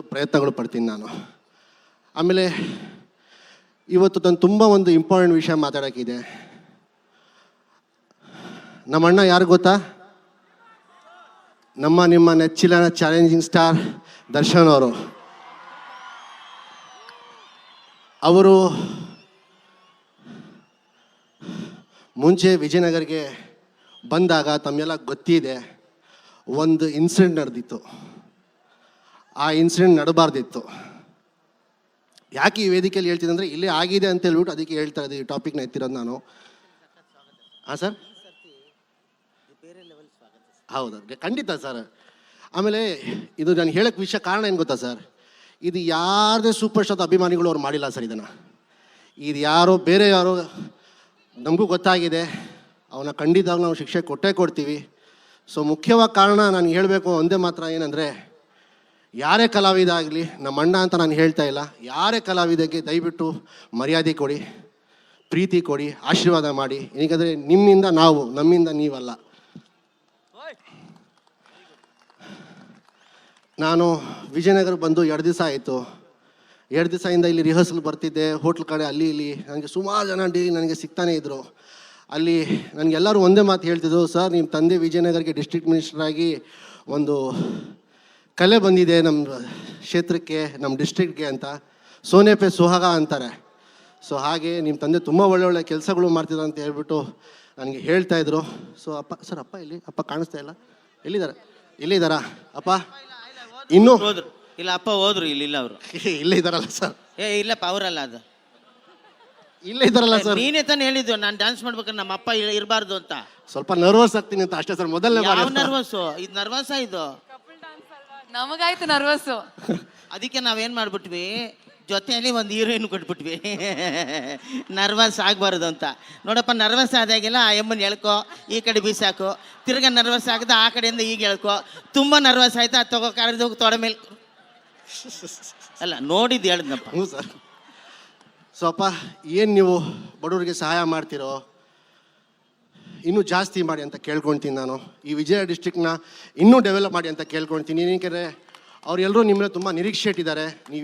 ಪ್ರಯತ್ನಗಳು ಪಡ್ತೀನಿ ನಾನು. ಆಮೇಲೆ ಇವತ್ತು ನಾನು ತುಂಬ ಒಂದು ಇಂಪಾರ್ಟೆಂಟ್ ವಿಷಯ ಮಾತಾಡೋಕ್ಕಿದೆ ನಮ್ಮ ಅಣ್ಣ ಯಾರು ಗೊತ್ತಾ? ನಮ್ಮ ನಿಮ್ಮ ನೆಚ್ಚಿನ ಚಾಲೆಂಜಿಂಗ್ ಸ್ಟಾರ್ ದರ್ಶನ್ ಅವರು. ಅವರು ಮುಂಚೆ ವಿಜಯನಗರ್ಗೆ ಬಂದಾಗ ತಮ್ಮೆಲ್ಲ ಗೊತ್ತಿದೆ, ಒಂದು ಇನ್ಸಿಡೆಂಟ್ ನಡೆದಿತ್ತು. ಆ ಇನ್ಸಿಡೆಂಟ್ ನಡಬಾರ್ದಿತ್ತು. ಯಾಕೆ ಈ ವೇದಿಕೆಯಲ್ಲಿ ಹೇಳ್ತೀನಿ ಅಂದರೆ ಇಲ್ಲೇ ಆಗಿದೆ ಅಂತ ಹೇಳ್ಬಿಟ್ಟು ಅದಕ್ಕೆ ಹೇಳ್ತಾ ಇದ್ದೀವಿ ಟಾಪಿಕ್ನ ಎತ್ತಿರೋದು ನಾನು. ಹಾಂ ಸರ್ ಹೌದು ಖಂಡಿತ ಸರ್ ಆಮೇಲೆ ಇದು ನಾನು ಹೇಳಕ್ಕೆ ವಿಷಯ ಕಾರಣ ಏನು ಗೊತ್ತಾ ಸರ್ ಇದು ಯಾರದೇ ಸೂಪರ್ ಸ್ಟಾರ್ ಅಭಿಮಾನಿಗಳು ಅವ್ರು ಮಾಡಿಲ್ಲ ಸರ್ ಇದನ್ನು. ಇದು ಯಾರೋ, ಬೇರೆ ಯಾರೋ, ನಮಗೂ ಗೊತ್ತಾಗಿದೆ. ಅವನ ಖಂಡಿತವಾಗ ನಾವು ಶಿಕ್ಷೆ ಕೊಟ್ಟೇ ಕೊಡ್ತೀವಿ. ಸೊ ಮುಖ್ಯವಾದ ಕಾರಣ ನಾನು ಹೇಳಬೇಕು ಒಂದೇ ಮಾತ್ರ ಏನಂದರೆ ಯಾರೇ ಕಲಾವಿದ ಆಗಲಿ, ನಮ್ಮ ಅಣ್ಣ ಅಂತ ನಾನು ಹೇಳ್ತಾ ಇಲ್ಲ, ಯಾರೇ ಕಲಾವಿದಕ್ಕೆ ದಯವಿಟ್ಟು ಮರ್ಯಾದೆ ಕೊಡಿ, ಪ್ರೀತಿ ಕೊಡಿ, ಆಶೀರ್ವಾದ ಮಾಡಿ. ಏಕೆಂದರೆ ನಿಮ್ಮಿಂದ ನಾವು, ನಮ್ಮಿಂದ ನೀವಲ್ಲ. ನಾನು ವಿಜಯನಗರ ಬಂದು ಎರಡು ದಿವಸ ಆಯಿತು. ಎರಡು ದಿವಸದಿಂದ ಇಲ್ಲಿ ರಿಹರ್ಸಲ್ ಬರ್ತಿದ್ದೆ ಹೋಟ್ಲ್ ಕಡೆ ಅಲ್ಲಿ ಇಲ್ಲಿ. ನನಗೆ ಸುಮಾರು ಜನ ಡೈಲಿ ನನಗೆ ಸಿಗ್ತಾನೇ ಇದ್ದರು ಅಲ್ಲಿ ನನಗೆಲ್ಲರೂ ಒಂದೇ ಮಾತು ಹೇಳ್ತಿದ್ರು, ಸರ್ ನಿಮ್ಮ ತಂದೆ ವಿಜಯನಗರಕ್ಕೆ ಡಿಸ್ಟ್ರಿಕ್ಟ್ ಮಿನಿಸ್ಟರ್ ಆಗಿ ಒಂದು ಕಲೆ ಬಂದಿದೆ ನಮ್ಮ ಕ್ಷೇತ್ರಕ್ಕೆ ನಮ್ಮ ಡಿಸ್ಟ್ರಿಕ್ಟ್ಗೆ ಅಂತ. ಸೋನೆ ಪೆ ಸುಹಾಗ ಅಂತಾರೆ. ಸೊ ಹಾಗೆ ನಿಮ್ಮ ತಂದೆ ತುಂಬ ಒಳ್ಳೆ ಒಳ್ಳೆ ಕೆಲಸಗಳು ಮಾಡ್ತಿದ್ರು ಅಂತ ಹೇಳ್ಬಿಟ್ಟು ನನಗೆ ಹೇಳ್ತಾ ಇದ್ರು. ಸೊ ಅಪ್ಪ ಸರ್ ಅಪ್ಪ ಇಲ್ಲಿ ಅಪ್ಪ ಕಾಣಿಸ್ತಾ ಇಲ್ಲ. ಎಲ್ಲಿದ್ದಾರೆ? ಎಲ್ಲಿದ್ದಾರಾ? ಅಪ್ಪ? ಇನ್ನೂ? ಹೋದ್ರು. ಇಲ್ಲ ಅಪ್ಪ ಹೋದ್ರು ಇಲ್ಲಿ ಇಲ್ಲ ಅವರು. ಇಲ್ಲೇ ಇದ್ದಾರಲ್ಲ ಸರ್? ಏ ಇಲ್ಲಪ್ಪ ಅವರಲ್ಲ ಅದು. ಇಲ್ಲೇ ಇದ್ದಾರಲ್ಲ ಸರ್? ನೀನೇ ತಾನೇ ಹೇಳಿದ್ದು ನಾನು ಡ್ಯಾನ್ಸ್ ಮಾಡ್ಬೇಕಾದ್ರೆ ನಮ್ಮ ಅಪ್ಪ ಇರಬಾರ್ದು ಅಂತ. ಸ್ವಲ್ಪ ನರ್ವಸ್ ಆಗ್ತೀನಿ ಅಂತ ಅಷ್ಟೇ ಸರ್. ಮೊದಲನೇ ಯಾವ ನರ್ವಸ್ ಇದು ನರ್ವಸ್ ಇದು? ನಮಗಾಯ್ತು ನರ್ವಸ್. ಅದಕ್ಕೆ ನಾವೇನ್ ಮಾಡ್ಬಿಟ್ವಿ? ಜೊತೆಯಲ್ಲಿ ಒಂದು ಹೀರೋಯಿನ್ ಕೊಟ್ಬಿಟ್ವಿ. ನರ್ವಸ್ ಆಗಬಾರ್ದು ಅಂತ. ನೋಡಪ್ಪ ನರ್ವಸ್ ಆದಾಗೆಲ್ಲ ಆ ಎಮ್ಮನ್ ಎಳ್ಕೊ ಈ ಕಡೆ ಬೀಸಾಕು. ತಿರ್ಗ ನರ್ವಸ್ ಆಗದ ಆ ಕಡೆಯಿಂದ ಈಗ ಎಳ್ಕೊ. ತುಂಬ ನರ್ವಸ್ ಆಯ್ತು ಅದು ತಗೋ ಕರೆದು ತೊಡೆ ಮೇಲೆ. ಅಲ್ಲ ನೋಡಿದ್ದು ಹೇಳಿದ್ನಪ್ಪ. ಹ್ಞೂ ಸರ್. ಸೊ ಅಪ್ಪ ಏನು ನೀವು ಬಡವರಿಗೆ ಸಹಾಯ ಮಾಡ್ತಿರೋ? ಇನ್ನೂ ಜಾಸ್ತಿ ಮಾಡಿ ಅಂತ ಕೇಳ್ಕೊಳ್ತೀನಿ ನಾನು. ಈ ವಿಜಯ ಡಿಸ್ಟ್ರಿಕ್ಟ್ನ ಇನ್ನೂ ಡೆವಲಪ್ ಮಾಡಿ ಅಂತ ಕೇಳ್ಕೊಳ್ತೀನಿ ಏನಕ್ಕೆ ಅವರೆಲ್ಲರೂ ನಿಮ್ಮ ಮೇಲೆ ತುಂಬ ನಿರೀಕ್ಷೆ ಇಟ್ಟಿದ್ದಾರೆ. ನೀವು